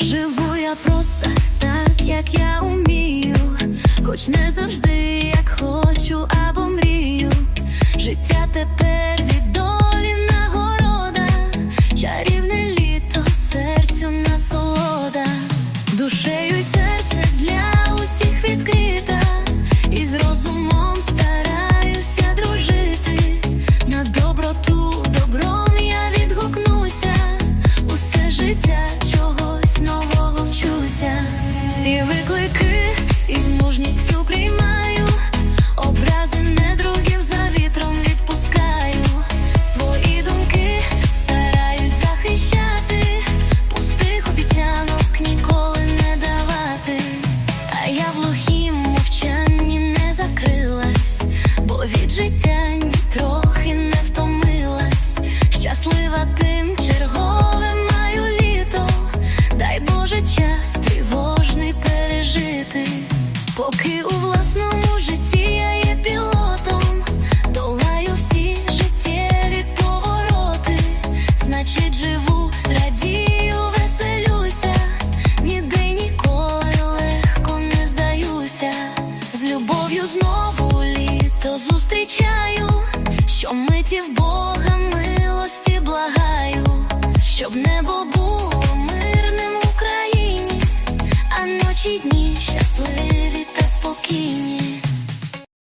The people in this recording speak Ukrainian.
Живу я просто так, як я умію, хоч не завжди, як хочу або мрію. Життя тепер від долі нагорода, чарівне літо, серцю насолода, душею й із мужністю приймаю, образи недругів за вітром відпускаю. Свої думки стараюсь захищати, пустих обіцянок ніколи не давати. А я в мовчанні не закрилась, бо від життя ні не втомилась. Щаслива тим чергове маю літо, дай Боже час знову літо зустрічаю, що миті в Бога милості благаю, щоб небо